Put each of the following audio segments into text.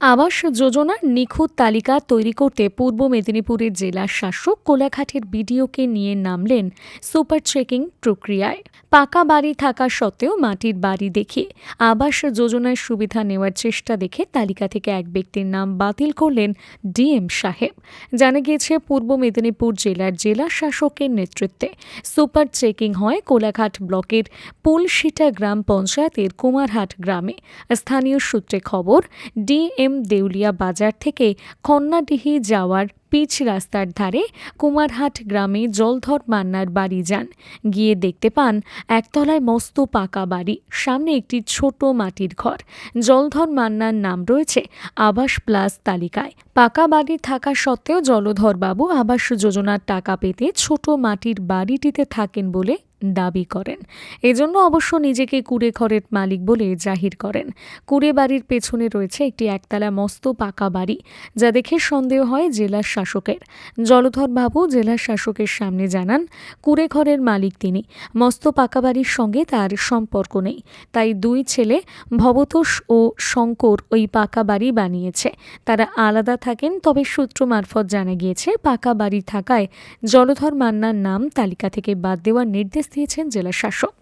আবাস যোজনার নিখুঁত তালিকা তৈরি করতে পূর্ব মেদিনীপুরের জেলা শাসক কোলাঘাটের বিডিওকে নিয়ে নামলেন সুপার চেকিং প্রক্রিয়ায়। পাকা বাড়ি থাকা সত্ত্বেও মাটির বাড়ি দেখে আবাস যোজনার সুবিধা নেওয়ার চেষ্টা দেখে তালিকা থেকে এক ব্যক্তির নাম বাতিল করলেন ডিএম সাহেব। জানা গিয়েছে, পূর্ব মেদিনীপুর জেলার জেলা শাসকের নেতৃত্বে সুপার চেকিং হয় কোলাঘাট ব্লকের পুলশিটা গ্রাম পঞ্চায়েতের কুমারহাট গ্রামে। স্থানীয় সূত্রে খবর, ডিএম দেউলিয়া বাজার থেকে খন্নাডিহি যাওয়ার পিচ রাস্তার ধারে কুমারহাট গ্রামে জলধর মান্নার বাড়ি যান। গিয়ে দেখতে পান, একতলায় মস্ত পাকা বাড়ি, সামনে একটি ছোট মাটির ঘর। জলধর মান্নার নাম রয়েছে আবাস প্লাস তালিকায়। পাকা বাড়ি থাকা সত্ত্বেও জলধরবাবু আবাস যোজনার টাকা পেতে ছোট মাটির বাড়িটিতে থাকেন বলে দাবি করেন। এজন্য অবশ্য নিজেকে কুড়ে ঘরের মালিক বলে জাহির করেন। কুড়ে বাড়ির পেছনে রয়েছে একটি একতলা মস্ত পাকা বাড়ি, যা দেখে সন্দেহ হয় জেলার শাসকের। জলধর বাবু জেলার শাসকের সামনে জানান, কুড়ে ঘরের মালিক তিনি। মস্ত পাকা বাড়ির সঙ্গে তার সম্পর্ক নেই। তাই দুই ছেলে, ভবতোষ ও শঙ্কর, ওই পাকা বাড়ি বানিয়েছে। তারা আলাদা থাকেন, তবে সূত্র মারফত জানা গিয়েছে, পাকা বাড়ি থাকায় জলধর মান্নার নাম তালিকা থেকে বাদ দেওয়ার নির্দেশ দিয়েছেন জেলা শাসক।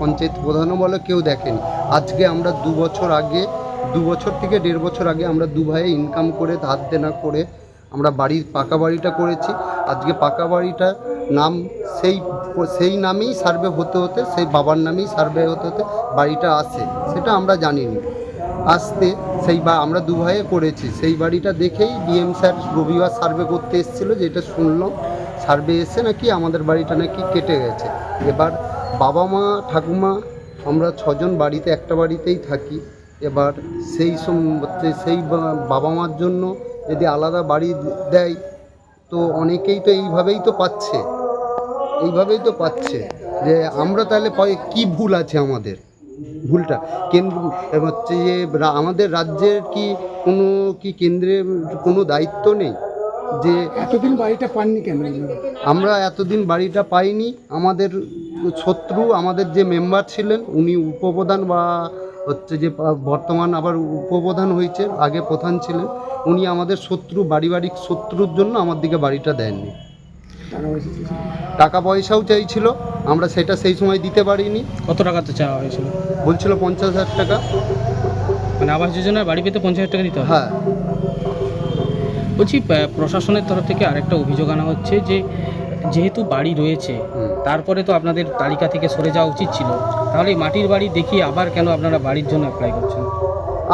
পঞ্চায়েত প্রধানও বলে কেউ দেখেনি। আজকে আমরা দু বছর আগে, দু বছর থেকে দেড় বছর আগে আমরা দু ভাইয়ে ইনকাম করে, ধার দেনা করে আমরা বাড়ির পাকা বাড়িটা করেছি। আজকে পাকা বাড়িটা নাম সেই সেই নামেই সার্ভে হতে হতে, সেই বাবার নামেই সার্ভে হতে হতে বাড়িটা আসে, সেটা আমরা জানিনি। আসতে সেই বা, আমরা দু ভাইয়ে করেছি। সেই বাড়িটা দেখেই ডিএম স্যার রবিবার সার্ভে করতে এসেছিল যেটা শুনলাম। সার্ভে এসে নাকি আমাদের বাড়িটা নাকি কেটে গেছে। এবার বাবা মা, ঠাকুমা, আমরা ছজন বাড়িতে, একটা বাড়িতেই থাকি। এবার সেই সেই বাবা মার জন্য যদি আলাদা বাড়ি দেয় তো অনেকেই তো এইভাবেই তো পাচ্ছে। এইভাবেই তো পাচ্ছে যে আমরা তাহলে কি ভুল আছে আমাদের? ভুলটা। কেন্দ্র হচ্ছে যে আমাদের রাজ্যের কি কোনো কি কেন্দ্রের কোনো দায়িত্ব নেই? যে এতদিন বাড়িটা পাননি কেন? আমরা এতদিন বাড়িটা পাইনি। আমাদের শত্রু আমাদের যে মেম্বার ছিলেন উনি উপপ্রধান বা হচ্ছে যে বর্তমান আবার উপপ্রধান হয়েছে আগে প্রধান ছিলেন। উনি আমাদের শত্রু পারিবারিক শত্রুর জন্য আমার দিকে বাড়িটা দেননি। টাকা পয়সাও চাইছিল আমরা সেটা সেই সময় দিতে পারিনি। কত টাকাতে চাওয়া হয়েছিল? বলছিল পঞ্চাশ হাজার টাকা। মানে আবাস যোজনার বাড়ি পেতে পঞ্চাশ হাজার টাকা দিতে হবে? হ্যাঁ। বলছি প্রশাসনের তরফ থেকে আরেকটা অভিযোগ আনা হচ্ছে যে যেহেতু বাড়ি রয়েছে। তারপরে তো আপনাদের তালিকা থেকে সরে যাওয়া উচিত ছিল। তাহলে এই মাটির বাড়ি দেখিয়ে আবার কেন আপনারা বাড়ির জন্য অ্যাপ্লাই করছেন?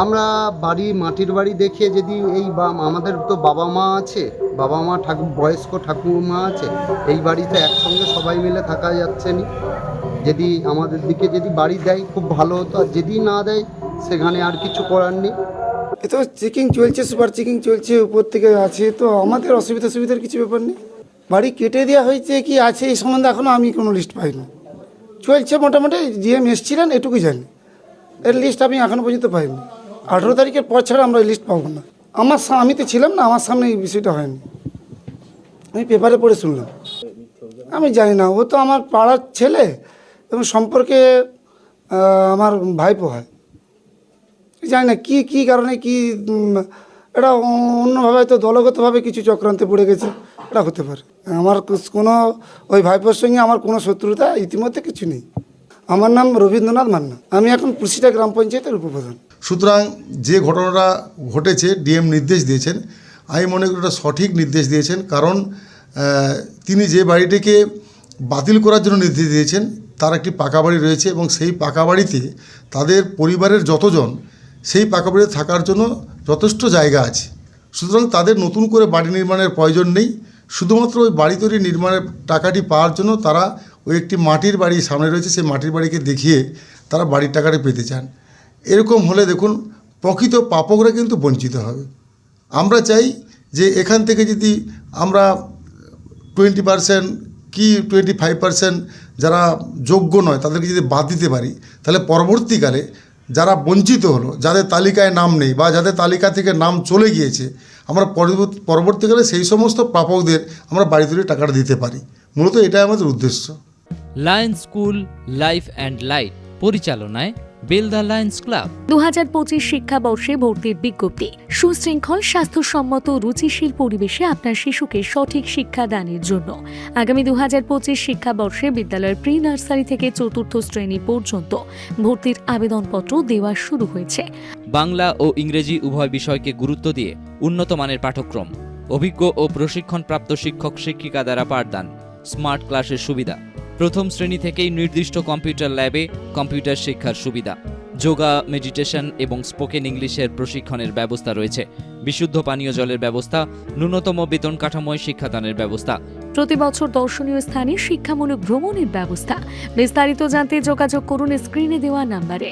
আমরা বাড়ি মাটির বাড়ি দেখে যদি এই বা আমাদের তো বাবা মা আছে বাবা মা ঠাকুর বয়স্ক ঠাকুমা আছে এই বাড়িতে একসঙ্গে সবাই মিলে থাকা যাচ্ছে না। যদি আমাদের দিকে যদি বাড়ি দেয় খুব ভালো হতো আর যদি না দেয় সেখানে আর কিছু করার নেই। এ তো চেকিং চলছে সুপার চেকিং চলছে উপর থেকে আছে তো আমাদের অসুবিধা সুবিধার কিছু ব্যাপার নেই। বাড়ি কেটে দেওয়া হয়েছে কি আছে এই সম্বন্ধে এখনও আমি কোনো লিস্ট পাইনি। চলছে মোটামুটি জিএম এসছিলেন, এটুকুই জানি। এর লিস্ট আমি এখনও পর্যন্ত পাইনি। আঠেরো তারিখের পর ছাড়া আমরা লিস্ট পাবো না। আমার আমি তো ছিলাম না, আমার সামনে এই বিষয়টা হয়নি। আমি পেপারে পড়ে শুনলাম। আমি জানি না, ও তো আমার পাড়ার ছেলে এবং সম্পর্কে আমার ভাইপো হয়। জানি না কী কী কারণে, কি এটা অন্যভাবে তো দলগতভাবে কিছু চক্রান্তে পড়ে গেছে। এটা হতে পারে। আমার কোনো ওই ভাইপোর সঙ্গে আমার কোনো শত্রুতা ইতিমধ্যে কিছু নেই। আমার নাম রবীন্দ্রনাথ মান্না। আমি এখন পুরসিটা গ্রাম পঞ্চায়েতের উপপ্রধান। সুতরাং যে ঘটনাটা ঘটেছে, ডিএম নির্দেশ দিয়েছেন, আমি মনে করি ওটা সঠিক নির্দেশ দিয়েছেন। কারণ তিনি যে বাড়িটিকে বাতিল করার জন্য নির্দেশ দিয়েছেন, তার একটি পাকা বাড়ি রয়েছে এবং সেই পাকা বাড়িতে তাদের পরিবারের যতজন, সেই পাকা বাড়িতে থাকার জন্য যথেষ্ট জায়গা আছে। সুতরাং তাদের নতুন করে বাড়ি নির্মাণের প্রয়োজন নেই। শুধুমাত্র ওই বাড়ি তৈরি নির্মাণের টাকাটি পাওয়ার জন্য তারা ওই একটি মাটির বাড়ি সামনে রয়েছে, সেই মাটির বাড়িকে দেখিয়ে তারা বাড়ির টাকাটি পেতে চান। এরকম হলে দেখুন, প্রকৃত পাপকরা কিন্তু বঞ্চিত হবে। আমরা চাই যে এখান থেকে যদি আমরা টোয়েন্টি পারসেন্ট কি টোয়েন্টি ফাইভ পারসেন্ট যারা যোগ্য নয়, তাদেরকে যদি বাদ দিতে পারি, তাহলে পরবর্তীকালে যারা বঞ্চিত হলো, যাদের তালিকায় নাম নেই বা যাদের তালিকা থেকে নাম চলে গিয়েছে, আমরা পরবর্তী- পরবর্তীকালে সেই সমস্ত প্রাপকদের আমরা বাড়ি তুলে টাকাটা দিতে পারি। মূলত এটাই আমাদের উদ্দেশ্য। Lion school, life and light পরিচালনায় বেলদা লায়ন্স ক্লাব দু হাজার পঁচিশ শিক্ষাবর্ষে ভর্তির বিজ্ঞপ্তি। সুশৃঙ্খল স্বাস্থ্যসম্মত রুচিশীল পরিবেশে আপনার শিশুকে সঠিক শিক্ষাদানের জন্য। আগামী দু হাজার পঁচিশ শিক্ষাবর্ষে বিদ্যালয়ের প্রি নার্সারি থেকে চতুর্থ শ্রেণি পর্যন্ত ভর্তির আবেদনপত্র দেওয়া শুরু হয়েছে। বাংলা ও ইংরেজি উভয় বিষয়কে গুরুত্ব দিয়ে উন্নত মানের পাঠ্যক্রম অভিজ্ঞ ও প্রশিক্ষণপ্রাপ্ত শিক্ষক শিক্ষিকা দ্বারা পাঠদান স্মার্ট ক্লাসের সুবিধা। প্রথম শ্রেণি থেকেই নির্দিষ্ট কম্পিউটার ল্যাবে কম্পিউটার শিক্ষার সুবিধা, যোগা, মেডিটেশন এবং স্পোকেন ইংলিশের প্রশিক্ষণের ব্যবস্থা রয়েছে। বিশুদ্ধ পানীয় জলের ব্যবস্থা, ন্যূনতম বেতন কাঠাময় শিক্ষাদানের ব্যবস্থা। প্রতি বছর দর্শনীয় স্থানে শিক্ষামূলক ভ্রমণের ব্যবস্থা। বিস্তারিত জানতে যোগাযোগ করুন স্ক্রিনে দেওয়া নাম্বারে।